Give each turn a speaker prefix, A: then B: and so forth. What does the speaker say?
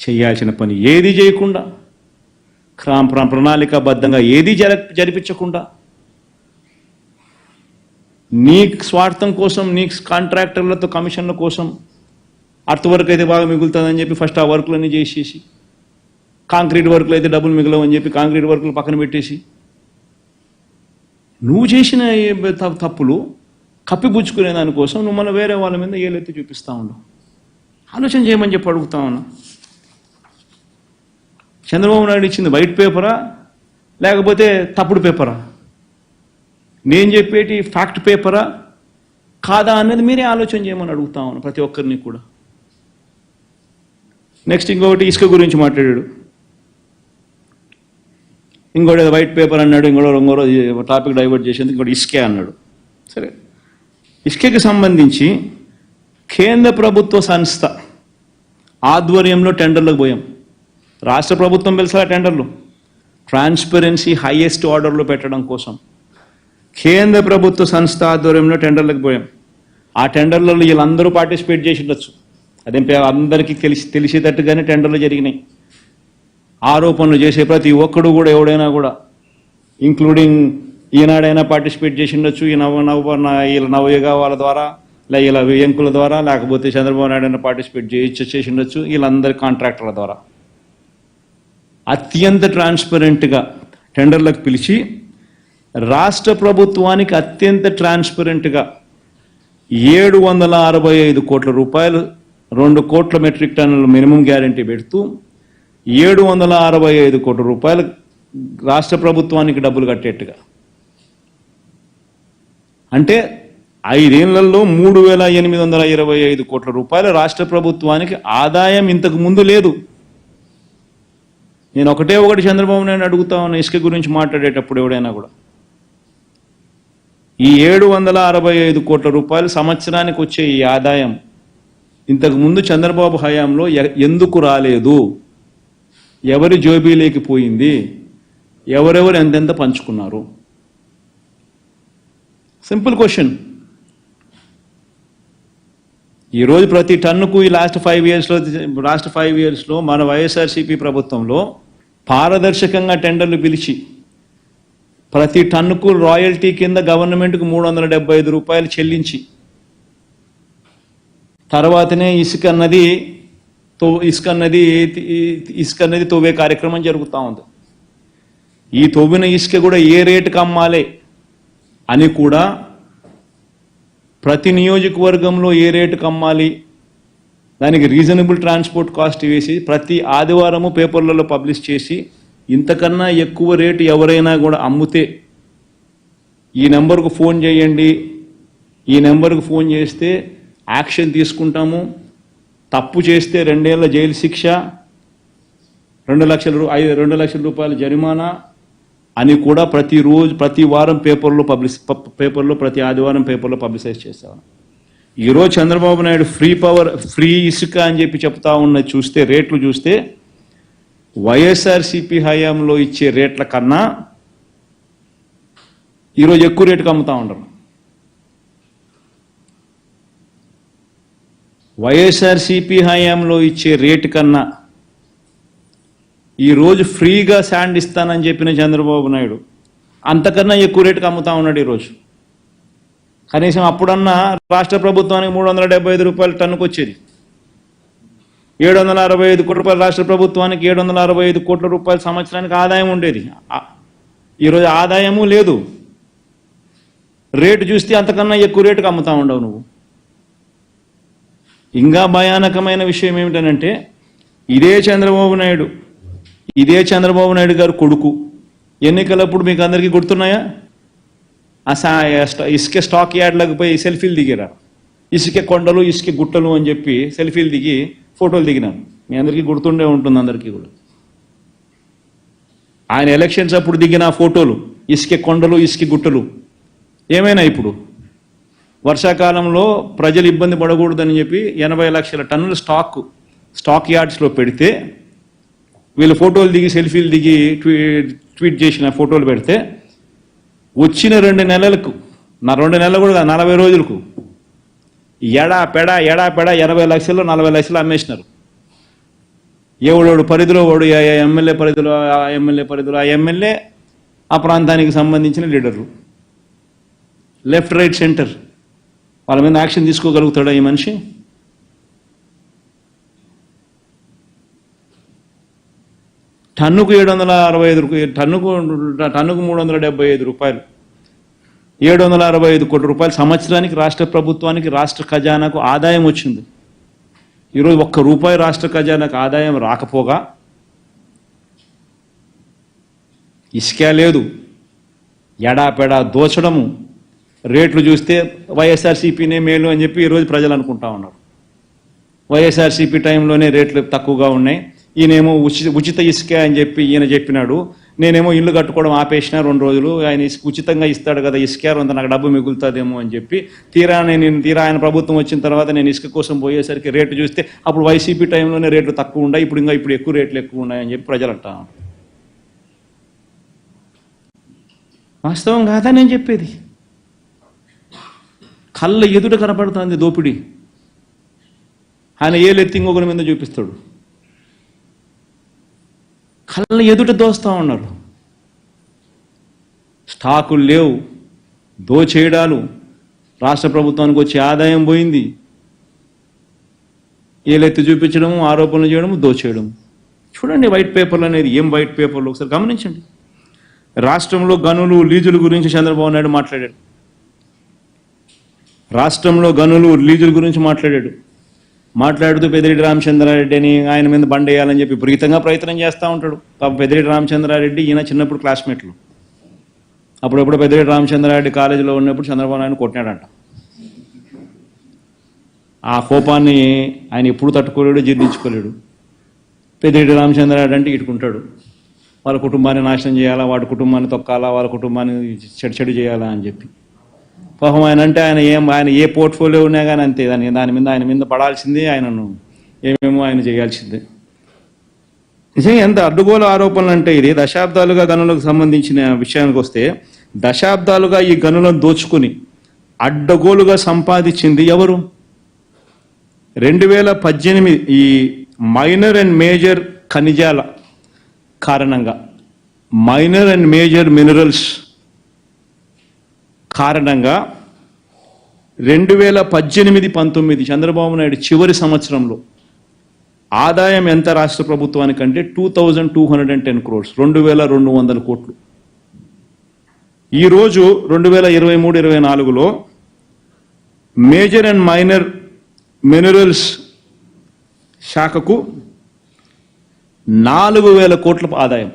A: చేయాల్సిన పని ఏది చేయకుండా క్రామ్ ప్రణాళికాబద్ధంగా ఏది జర జరిపించకుండా నీ స్వార్థం కోసం నీ కాంట్రాక్టర్లతో కమిషన్ల కోసం అర్త్ వర్క్ అయితే బాగా మిగులుతుందని చెప్పి ఫస్ట్ ఆ వర్క్లన్నీ చేసేసి కాంక్రీట్ వర్క్లు అయితే డబ్బులు మిగలవని చెప్పి కాంక్రీట్ వర్క్లు పక్కన పెట్టేసి నువ్వు చేసిన తప్పులు కప్పిపుచ్చుకునే దానికోసం నువ్వు మళ్ళీ వేరే వాళ్ళ మీద ఏలెత్తి చూపిస్తా ఉండవు ఆలోచన చేయమని చెప్పి అడుగుతా ఉన్నా. చంద్రబాబు నాయుడు ఇచ్చింది వైట్ పేపరా లేకపోతే తప్పుడు పేపరా? నేను చెప్పేటి ఫ్యాక్ట్ పేపరా? కాదా అనేది మీరే ఆలోచన చేయమని అడుగుతా ఉన్నాను ప్రతి ఒక్కరిని కూడా. నెక్స్ట్ ఇంకొకటి ఇసుక గురించి మాట్లాడాడు. ఇంకోటి వైట్ పేపర్ అన్నాడు ఇంకోటి ఇంకోటి టాపిక్ డైవర్ట్ చేసేందుకు ఇంకోటి ఇసుకే అన్నాడు. సరే. ఇసుకకి సంబంధించి కేంద్ర ప్రభుత్వ సంస్థ ఆధ్వర్యంలో టెండర్లకు పోయాం. రాష్ట్ర ప్రభుత్వం పిలిచిన టెండర్లు. ట్రాన్స్పరెన్సీ హైయెస్ట్ ఆర్డర్లో పెట్టడం కోసం. కేంద్ర ప్రభుత్వ సంస్థ ఆధ్వర్యంలో టెండర్లకు పోయాం. ఆ టెండర్లలో వీళ్ళందరూ పార్టిసిపేట్ చేసి ఉండొచ్చు. అదేం పే- అందరికీ తెలిసి తెలిసేటట్టుగానే టెండర్లు జరిగినాయి. ఆరోపణలు చేసే ప్రతి ఒక్కడు కూడా ఎవడైనా కూడా ఇంక్లూడింగ్ ఈనాడైనా పార్టిసిపేట్ చేసి ఉండొచ్చు. ఈ నవ నవ నా- వీళ్ళ నవయుగ వాళ్ళ ద్వారా లే ఇలా వెంకుల ద్వారా లేకపోతే చంద్రబాబు నాయుడు అయినా పార్టిసిపేట్ చేయొచ్చు చేసి ఉండొచ్చు. వీళ్ళందరి కాంట్రాక్టర్ల ద్వారా. అత్యంత ట్రాన్స్పరెంట్గా టెండర్లకు పిలిచి రాష్ట్ర ప్రభుత్వానికి అత్యంత ట్రాన్స్పరెంట్గా ఏడు వందల అరవై ఐదు కోట్ల రూపాయలు రెండు కోట్ల మెట్రిక్ టన్నుల మినిమం గ్యారంటీ పెడుతూ ఏడు వందల అరవై ఐదు కోట్ల రూపాయలు రాష్ట్ర ప్రభుత్వానికి డబ్బులు కట్టేట్టుగా. అంటే ఐదేళ్ళలో మూడు వేల ఎనిమిది వందల ఇరవై ఐదు కోట్ల రూపాయలు రాష్ట్ర ప్రభుత్వానికి ఆదాయం ఇంతకు ముందు లేదు. నేను ఒకటే ఒకటి చంద్రబాబు నాయుడు అడుగుతా ఉన్న ఇసుక గురించి మాట్లాడేటప్పుడు ఎవడైనా కూడా. ఈ ఏడు వందల అరవై ఐదు కోట్ల రూపాయలు సంవత్సరానికి వచ్చే ఈ ఆదాయం ఇంతకుముందు చంద్రబాబు హయాంలో ఎ- ఎందుకు రాలేదు? ఎవరి జోబీలోకి పోయింది? ఎవరెవరు ఎంతెంత పంచుకున్నారు? Simple question. ఈరోజు ప్రతి టన్నుకు ఈ లాస్ట్ ఫైవ్ ఇయర్స్లో లాస్ట్ ఫైవ్ ఇయర్స్లో మన వైఎస్ఆర్సీపీ ప్రభుత్వంలో పారదర్శకంగా టెండర్లు పిలిచి ప్రతి టన్నుకు రాయల్టీ కింద గవర్నమెంట్కు మూడు వందల డెబ్బై ఐదు రూపాయలు చెల్లించి తర్వాతనే ఇసుక అన్నది తో ఇసుక అన్నది ఇసుక అన్నది తోవే కార్యక్రమం జరుగుతూ ఉంది. ఈ తవ్విన ఇసుక కూడా ఏ రేటుకి అమ్మాలి అని కూడా ప్రతి నియోజకవర్గంలో ఏ రేటు అమ్మాలి దానికి రీజనబుల్ ట్రాన్స్పోర్ట్ కాస్ట్ వేసి ప్రతి ఆదివారము పేపర్లలో పబ్లిష్ చేసి ఇంతకన్నా ఎక్కువ రేటు ఎవరైనా కూడా అమ్ముతే ఈ నెంబర్కు ఫోన్ చేయండి. ఈ నెంబర్కు ఫోన్ చేస్తే యాక్షన్ తీసుకుంటాము. తప్పు చేస్తే రెండేళ్ళ జైలు శిక్ష రెండు లక్షల రూ- ఐదు రెండు లక్షల రూపాయల జరిమానా అని కూడా ప్రతిరోజు ప్రతి వారం పేపర్లో పబ్లిష్ పేపర్లో ప్రతి ఆదివారం పేపర్లో పబ్లిసైజ్ చేస్తాను ఈరోజు Chandrababu Naidu free power free ఇసుక అని చెప్పి చెప్తా ఉన్నది చూస్తే రేట్లు చూస్తే వైఎస్ఆర్సిపి హయాంలో ఇచ్చే రేట్ల కన్నా ఈరోజు ఎక్కువ రేటుకు అమ్ముతా ఉండరు. వైఎస్ఆర్సిపి హయాంలో ఇచ్చే రేటు కన్నా ఈరోజు ఫ్రీగా శాండ్ ఇస్తానని చెప్పిన చంద్రబాబు నాయుడు అంతకన్నా ఎక్కువ రేటుకి అమ్ముతా ఉన్నాడు ఈరోజు కనీసం అప్పుడన్నా రాష్ట్ర ప్రభుత్వానికి మూడు వందల డెబ్బై ఐదు రూపాయలు టన్నుకు వచ్చేది. ఏడు వందల అరవై ఐదు కోట్ల రూపాయలు రాష్ట్ర ప్రభుత్వానికి ఏడు వందల అరవై ఐదు కోట్ల రూపాయలు సంవత్సరానికి ఆదాయం ఉండేది. ఈరోజు ఆదాయము లేదు. రేటు చూస్తే అంతకన్నా ఎక్కువ రేటుకి అమ్ముతా ఉండవు నువ్వు. ఇంకా భయానకమైన విషయం ఏమిటనంటే ఇదే చంద్రబాబు నాయుడు ఇదే చంద్రబాబు నాయుడు గారు కొడుకు. ఎన్నికలప్పుడు మీకు అందరికీ గుర్తున్నాయా? ఆ స్టా- ఇసుక స్టాక్ యార్డ్లకు పోయి సెల్ఫీలు దిగారా? ఇసుక కొండలు ఇసుక గుట్టలు అని చెప్పి సెల్ఫీలు దిగి ఫోటోలు దిగినాను మీ అందరికీ గుర్తుండే ఉంటుంది అందరికీ కూడా. ఆయన ఎలక్షన్స్ అప్పుడు దిగిన ఫోటోలు ఇసుక కొండలు ఇసుక గుట్టలు ఏమైనా ఇప్పుడు? వర్షాకాలంలో ప్రజలు ఇబ్బంది పడకూడదని చెప్పి ఎనభై లక్షల టన్నుల స్టాక్ స్టాక్ యార్డ్స్లో పెడితే వీళ్ళు ఫోటోలు దిగి సెల్ఫీలు దిగి ట్వీట్ చేసిన ఫోటోలు పెడితే వచ్చిన రెండు నెలలకు నా రెండు నెలలు కూడా నలభై రోజులకు ఎడా పెడ ఎడా పెడ ఎనభై లక్షలు నలభై లక్షలు అమ్మేసినారు. ఎవడోడు పరిధిలో వాడు ఆ ఎమ్మెల్యే పరిధిలో ఆ ఎమ్మెల్యే పరిధిలో ఆ ఎమ్మెల్యే ఆ ప్రాంతానికి సంబంధించిన లీడర్లు లెఫ్ట్ రైట్ సెంటర్. వాళ్ళ మీద యాక్షన్ తీసుకోగలుగుతాడా ఈ మనిషి? టన్నుకు ఏడు వందల అరవై ఐదు టన్నుకు టన్నుకు మూడు వందల డెబ్బై ఐదు రూపాయలు. ఏడు వందల అరవై ఐదు కోట్ల రూపాయలు సంవత్సరానికి రాష్ట్ర ప్రభుత్వానికి రాష్ట్ర ఖజానాకు ఆదాయం వచ్చింది. ఈరోజు ఒక్క రూపాయి రాష్ట్ర ఖజానాకు ఆదాయం రాకపోగా ఇసుక లేదు. ఎడాపెడా దోచడము. రేట్లు చూస్తే వైఎస్ఆర్సీపీనే మేలు అని చెప్పి ఈరోజు ప్రజలు అనుకుంటా ఉన్నారు. వైఎస్ఆర్సీపీ టైంలోనే రేట్లు తక్కువగా ఉన్నాయి. ఈయనేమో ఉచిత ఉచిత ఇసుక అని చెప్పి ఈయన చెప్పినాడు. నేనేమో ఇల్లు కట్టుకోవడం ఆపేసిన రెండు రోజులు. ఆయన ఇసుక ఉచితంగా ఇస్తాడు కదా ఇసుక రొంత నాకు డబ్బు మిగులుతుందేమో అని చెప్పి తీరా నేను తీరా ఆయన ప్రభుత్వం వచ్చిన తర్వాత నేను ఇసుక కోసం పోయేసరికి రేటు చూస్తే అప్పుడు వైసీపీ టైంలోనే రేట్లు తక్కువ ఉన్నాయి ఇప్పుడు ఇంకా ఇప్పుడు ఎక్కువ రేట్లు ఎక్కువ ఉన్నాయని చెప్పి ప్రజలు అంటాను వాస్తవం కాదా నేను చెప్పేది? కళ్ళ ఎదుట కనపడుతుంది దోపిడీ. ఆయన ఏలెత్తి ఇంకొకరి మీద చూపిస్తాడు. కళ్ళ ఎదుట దోస్తూ ఉన్నారు. స్టాకులు లేవు దోచేయడాలు రాష్ట్ర ప్రభుత్వానికి వచ్చే ఆదాయం పోయింది. ఏలెత్తి చూపించడము ఆరోపణలు చేయడము దోచేయడం చూడండి వైట్ పేపర్లు అనేది ఏం వైట్ పేపర్లు? ఒకసారి గమనించండి. రాష్ట్రంలో గనులు లీజుల గురించి చంద్రబాబు నాయుడు మాట్లాడాడు. రాష్ట్రంలో గనులు లీజుల గురించి మాట్లాడాడు. మాట్లాడుతూ పెదిరెడ్డి రామచంద్రారెడ్డి అని ఆయన మీద బండేయాలని చెప్పి విపరీతంగా ప్రయత్నం చేస్తూ ఉంటాడు. పాప పెదిరెడ్డి రామచంద్రారెడ్డి ఈయన చిన్నప్పుడు క్లాస్మేట్లు. అప్పుడప్పుడు పెదిరెడ్డి రామచంద్రారెడ్డి కాలేజీలో ఉన్నప్పుడు చంద్రబాబు నాయుడు కొట్టినాడంట. ఆ కోపాన్ని ఆయన ఎప్పుడు తట్టుకోలేడు జీర్ణించుకోలేడు. పెద్దిరెడ్డి రామచంద్రారెడ్డి అంటే ఇటుకుంటాడు. వాళ్ళ కుటుంబాన్ని నాశనం చేయాలా? వాడి కుటుంబాన్ని తొక్కాలా? వాళ్ళ కుటుంబాన్ని చెడు చెడు చేయాలా అని చెప్పి. పాపం ఆయన అంటే ఆయన ఏం ఆయన ఏ పోర్ట్ఫోలియో ఉన్నా కానీ అంతే. దాని దాని మీద ఆయన మీద పడాల్సిందే ఆయనను. ఏమేమో ఆయన చేయాల్సిందే. నిజంగా ఎంత అడ్డుగోలు ఆరోపణలు అంటే ఇది. దశాబ్దాలుగా గనులకు సంబంధించిన విషయానికి వస్తే దశాబ్దాలుగా ఈ గనులను దోచుకుని అడ్డగోలుగా సంపాదించింది ఎవరు? రెండు వేల పద్దెనిమిది ఈ మైనర్ అండ్ మేజర్ ఖనిజాల కారణంగా. మైనర్ అండ్ మేజర్ మినరల్స్ కారణంగా రెండు వేల పద్దెనిమిది పంతొమ్మిది చంద్రబాబు నాయుడు చివరి సంవత్సరంలో ఆదాయం ఎంత రాష్ట్ర ప్రభుత్వానికంటే two thousand two hundred and ten crores రెండు వేల రెండు వందల కోట్లు. ఈరోజు రెండు వేల ఇరవై మూడు ఇరవై నాలుగులో మేజర్ అండ్ మైనర్ మినరల్స్ శాఖకు నాలుగు వేల కోట్ల ఆదాయం.